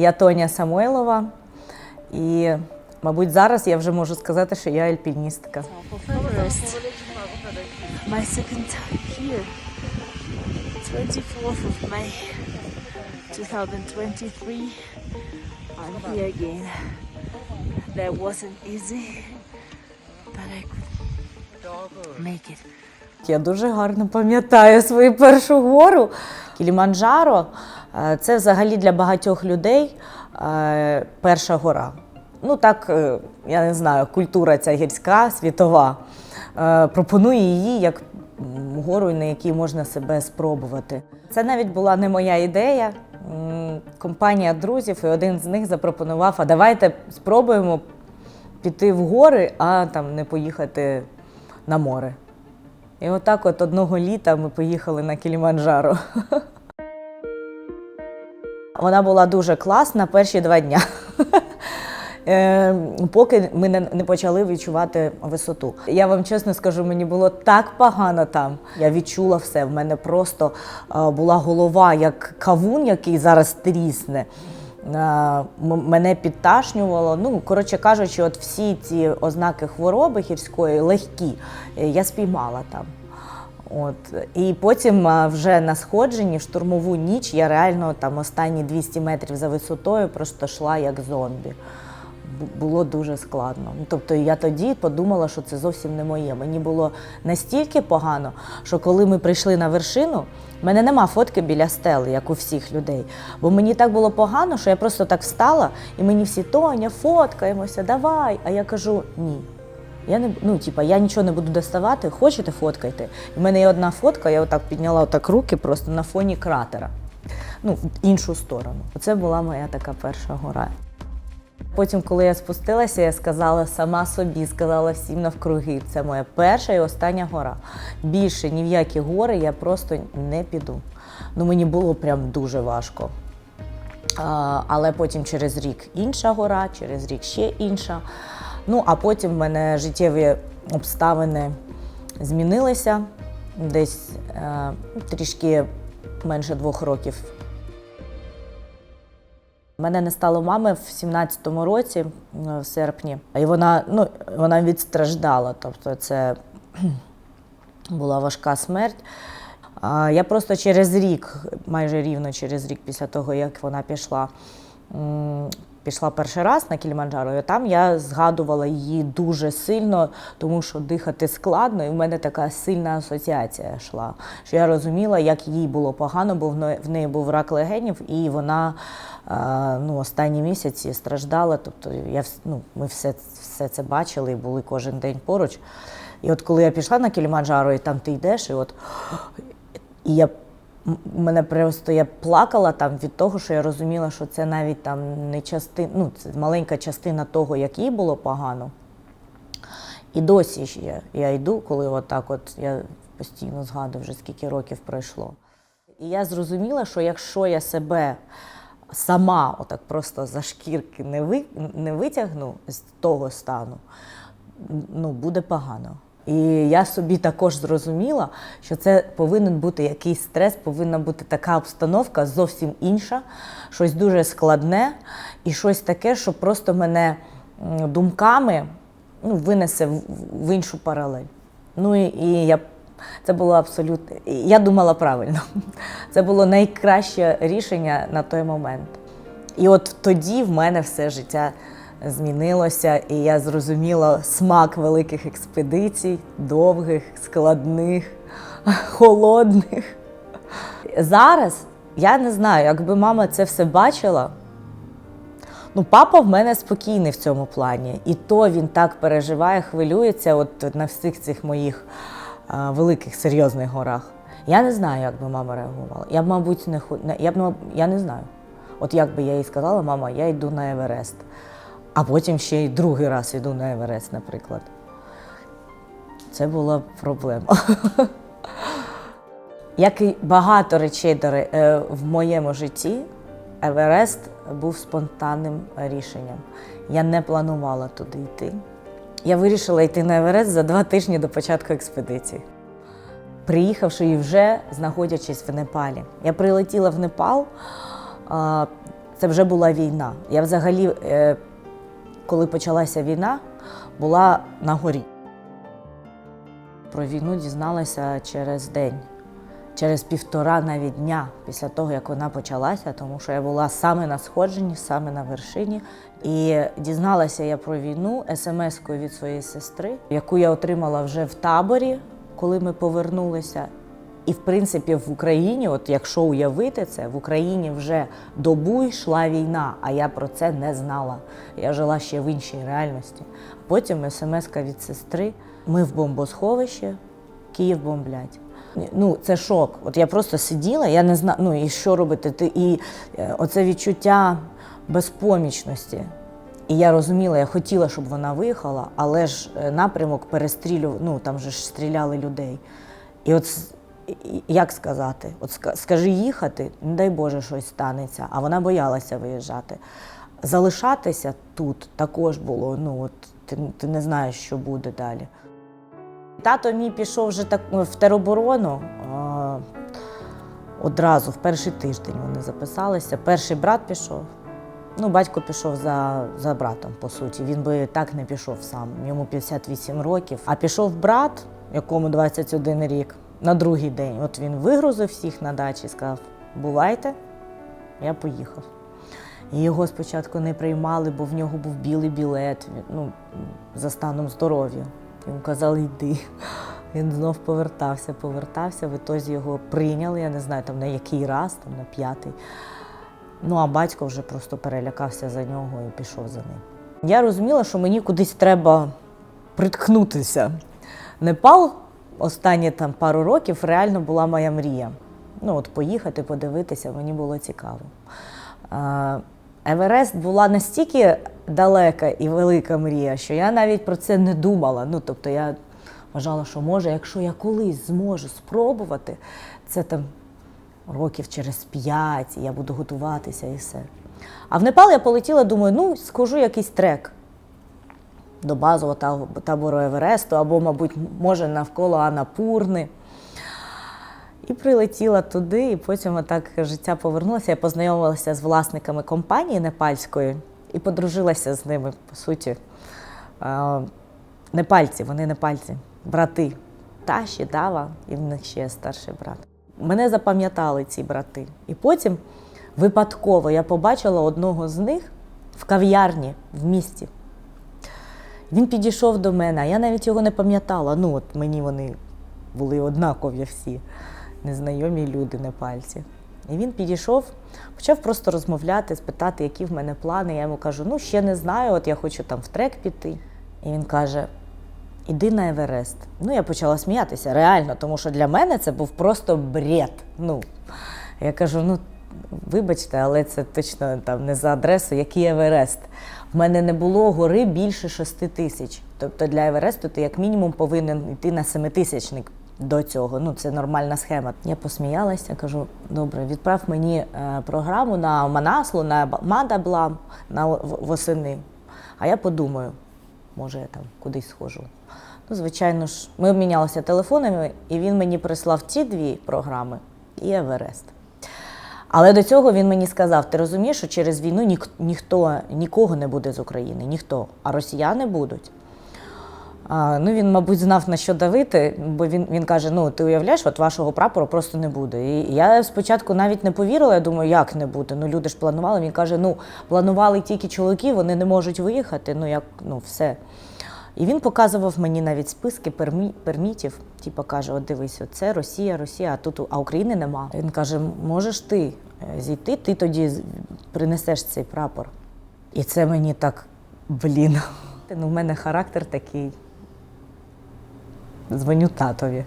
Я Тоня Самойлова, і, мабуть, зараз я вже можу сказати, що я альпіністка. My second time here, 24th of May 2023. I'm here again. That wasn't easy, but I could make it. Я дуже гарно пам'ятаю свою першу гору. Кіліманджаро це взагалі для багатьох людей е, перша гора. Ну так, е, я не знаю, культура ця гірська, світова. е, Пропонує її як гору, на якій можна себе спробувати. Це навіть була не моя ідея. Компанія друзів, і один з них запропонував: а давайте спробуємо піти в гори, а там не поїхати на море. І отак от одного літа ми поїхали на Кіліманджаро. Вона була дуже класна перші два дня. Е, Поки ми не почали відчувати висоту. Я вам чесно скажу, мені було так погано там. Я відчула все. В мене просто була голова, як кавун, який зараз трісне. Мене підташнювало. Ну, коротше кажучи, от всі ці ознаки хвороби гірської легкі е, я спіймала там. От. І потім вже на сходженні в штурмову ніч я реально там останні 200 метрів за висотою просто йшла як зомбі. Було дуже складно. Ну, Тобто я тоді подумала, що це зовсім не моє. Мені було настільки погано, що коли ми прийшли на вершину, в мене нема фотки біля стели, як у всіх людей. Бо мені так було погано, що я просто так встала, і мені всі Тоня, фоткаємося, давай. А я кажу ні. Я не ну, типа, я нічого не буду доставати, хочете фоткайте. В мене є одна фотка, я отак підняла отак руки просто на фоні кратера. Ну, в іншу сторону. Це була моя така перша гора. Потім, коли я спустилася, я сказала сама собі, сказала всім навкруги. Це моя перша і остання гора. Більше ні в які гори я просто не піду. Ну, мені було прям дуже важко. А, але потім через рік інша гора, через рік ще інша. Ну, а потім в мене життєві обставини змінилися десь е, трішки менше двох років. Мене не стало мами в 17-му році, е, в серпні, і вона, ну, вона відстраждала. Тобто це була важка смерть. Я просто через рік, майже рівно через рік після того, як вона пішла, пішла перший раз на Кіліманджаро, і там я згадувала її дуже сильно, тому що дихати складно, і в мене така сильна асоціація йшла. Що я розуміла, як їй було погано, бо в неї був рак легенів, і вона ну, останні місяці страждала. Тобто я, ну, ми все, все це бачили і були кожен день поруч. І от коли я пішла на Кіліманджаро, і там ти йдеш, і от і я мене просто я плакала там від того, що я розуміла, що це навіть там не частина, ну це маленька частина того, як їй було погано. І досі ж я, я йду, коли отак от я постійно згадую, вже скільки років пройшло. І я зрозуміла, що якщо я себе сама отак просто за шкірки не, ви, не витягну з того стану, ну, буде погано. І я собі також зрозуміла, що це повинен бути якийсь стрес, повинна бути така обстановка зовсім інша, щось дуже складне і щось таке, що просто мене думками ну, винесе в, іншу паралель. Ну і, і я це було абсолютно. Я думала правильно. Це було найкраще рішення на той момент. І от тоді в мене все життя змінилося, і я зрозуміла смак великих експедицій, довгих, складних, холодних. Зараз я не знаю, якби мама це все бачила. Ну, папа в мене спокійний в цьому плані. І то він так переживає, хвилюється от на всіх цих моїх а, великих серйозних горах. Я не знаю, як би мама реагувала. Я б, мабуть, не я б, я не знаю. От як би я їй сказала, мама, я йду на Еверест. А потім ще й другий раз йду на Еверест, наприклад. Це була проблема. Як і багато речей е, в моєму житті, Еверест був спонтанним рішенням. Я не планувала туди йти. Я вирішила йти на Еверест за два тижні до початку експедиції. Приїхавши і вже знаходячись в Непалі. Я прилетіла в Непал. це вже була війна. Я взагалі, е, коли почалася війна, була на горі. Про війну дізналася через день, через півтора навіть дня після того, як вона почалася, тому що я була саме на сходженні, саме на вершині. І дізналася я про війну смс-кою від своєї сестри, яку я отримала вже в таборі, коли ми повернулися. І, в принципі, в Україні, от якщо уявити це, в Україні вже добу йшла війна, а я про це не знала. Я жила ще в іншій реальності. Потім смс від сестри: ми в бомбосховищі, Київ бомблять. Ну, це шок. От я просто сиділа, я не знала, ну і що робити. Ти, і е, оце відчуття безпомічності. І я розуміла, я хотіла, щоб вона виїхала, але ж е, напрямок перестрілював, ну там же ж стріляли людей. І от як сказати, от скажи їхати, не дай Боже, щось станеться, а вона боялася виїжджати. Залишатися тут також було. Ну от ти, ти не знаєш, що буде далі. Тато мій пішов вже так в тероборону. Одразу, в перший тиждень вони записалися. Перший брат пішов. Ну, батько пішов за, за братом, по суті. Він би так не пішов сам. Йому 58 років. А пішов брат, якому 21 рік, на другий день. От він вигрузив всіх на дачі сказав: бувайте, я поїхав. І його спочатку не приймали, бо в нього був білий білет ну, за станом здоров'я. Йому казали, йди. Він знов повертався, повертався. В ітозі його прийняли, я не знаю, там на який раз, там на п'ятий. Ну, а батько вже просто перелякався за нього і пішов за ним. Я розуміла, що мені кудись треба приткнутися. Непал останні там пару років реально була моя мрія. Ну, от поїхати, подивитися, мені було цікаво. Еверест була настільки далека і велика мрія, що я навіть про це не думала. Ну, тобто я вважала, що може, якщо я колись зможу спробувати, це там років через п'ять, і я буду готуватися і все. А в Непал я полетіла, думаю, ну, схожу якийсь трек до базового табору Евересту, або, мабуть, може, навколо Анапурни. І прилетіла туди, і потім отак життя повернулося. Я познайомилася з власниками компанії непальської і подружилася з ними, по суті. Непальці, вони непальці, брати. Таші, Дава, і в них ще старший брат. Мене запам'ятали ці брати. І потім випадково я побачила одного з них в кав'ярні в місті. Він підійшов до мене, а я навіть його не пам'ятала. Ну, от мені вони були однакові всі, незнайомі люди, не пальці. І він підійшов, почав просто розмовляти, спитати, які в мене плани. Я йому кажу, ну ще не знаю, от я хочу там в трек піти. І він каже: Іди на Еверест. Ну, я почала сміятися, реально, тому що для мене це був просто бред. Ну, я кажу, ну вибачте, але це точно там не за адресу, який Еверест. В мене не було гори більше 6 тисяч. Тобто для Евересту ти як мінімум повинен йти на семитисячник до цього. Ну, це нормальна схема. Я посміялася, кажу, добре, відправ мені е, програму на Манаслу, на Мадаблам на восени. А я подумаю, може, я там кудись схожу. Ну, звичайно ж, ми обмінялися телефонами, і він мені прислав ці дві програми і Еверест. Але до цього він мені сказав: ти розумієш, що через війну нік- ніхто нікого не буде з України, ніхто, а росіяни будуть. А, ну, він, мабуть, знав на що давити, бо він, він каже: ну, ти уявляєш, от вашого прапору просто не буде. І я спочатку навіть не повірила, я думаю, як не буде. Ну, люди ж планували. Він каже: ну, планували тільки чоловіки, вони не можуть виїхати, ну як, ну, все. І він показував мені навіть списки пермі, пермітів. Типу каже: от дивись, це Росія, Росія, а тут а України нема. Він каже: можеш ти е, зійти, ти тоді принесеш цей прапор. І це мені так, блін. Ну, в мене характер такий. Дзвоню татові.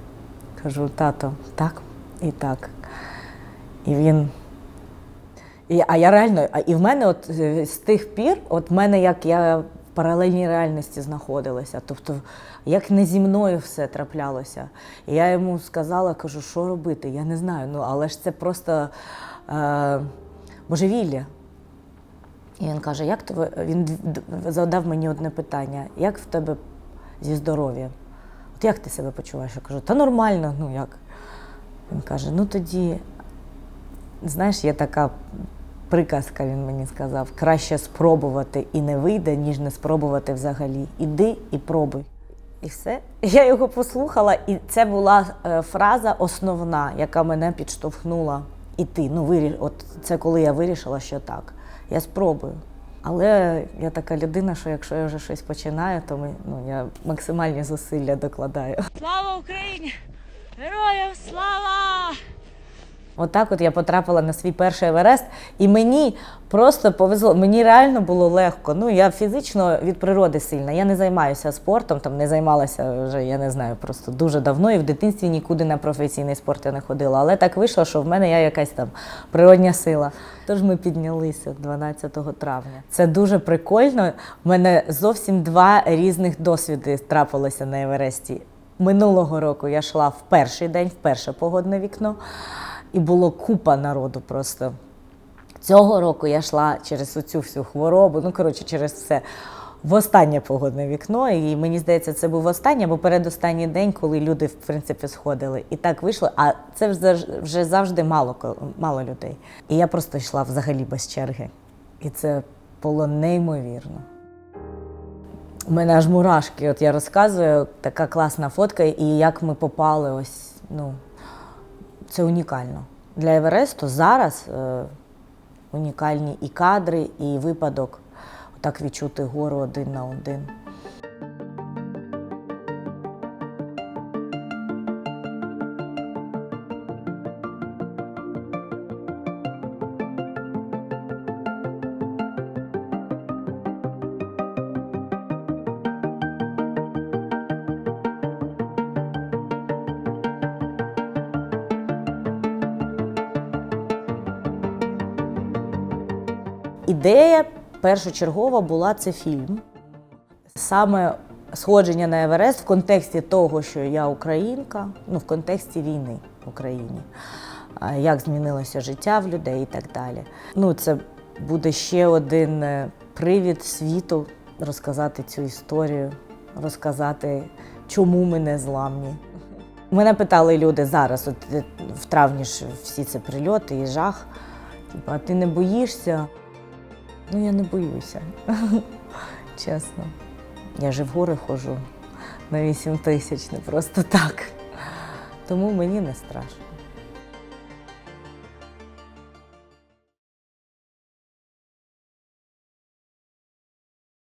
Кажу, тато, так і так. І він. І, а я реально, і в мене от е, з тих пір, от в мене як я паралельній реальності знаходилася. Тобто, як не зі мною все траплялося. І я йому сказала, кажу, що робити? Я не знаю. Ну, але ж це просто е, божевілля. І він каже, як тебе, він задав мені одне питання: як в тебе зі здоров'ям? От як ти себе почуваєш? Я кажу, та нормально, ну як? Він каже, ну тоді, знаєш, є така приказка він мені сказав: краще спробувати і не вийде, ніж не спробувати взагалі. Іди і пробуй. І все. Я його послухала, і це була е, фраза основна, яка мене підштовхнула іти. Ну, вирі... От це коли я вирішила, що так, я спробую. Але я така людина, що якщо я вже щось починаю, то ми, ну, я максимальні зусилля докладаю. Слава Україні! Героям слава! Отак от я потрапила на свій перший Еверест, і мені просто повезло. Мені реально було легко. Ну я фізично від природи сильна. Я не займаюся спортом, там не займалася вже, я не знаю, просто дуже давно і в дитинстві нікуди на професійний спорт я не ходила. Але так вийшло, що в мене я якась там природня сила. Тож ми піднялися 12 травня. Це дуже прикольно. У мене зовсім два різних досвіди трапилося на Евересті. Минулого року я йшла в перший день, в перше погодне вікно, і було купа народу просто. Цього року я йшла через оцю всю хворобу, ну коротше, через все. В останнє погодне вікно, і мені здається, це був останній або передостанній день, коли люди в принципі сходили. І так вийшло. А це вже завжди мало, мало людей. І я просто йшла взагалі без черги. І це було неймовірно. У мене аж мурашки. От я розказую, така класна фотка, і як ми попали, ось ну це унікально. Для Евересту зараз е, унікальні і кадри, і випадок так відчути гору один на один. Ідея першочергова була це фільм. Саме сходження на Еверест в контексті того, що я українка, ну в контексті війни в Україні, як змінилося життя в людей і так далі. Ну, це буде ще один е, привід світу розказати цю історію, розказати, чому ми не зламні. Мене питали люди зараз, от е, в травні ж всі ці прильоти і жах. Типу, а ти не боїшся? Ну, я не боюся. Чесно. Я же в гори ходжу на 8 тисяч, не просто так. Тому мені не страшно.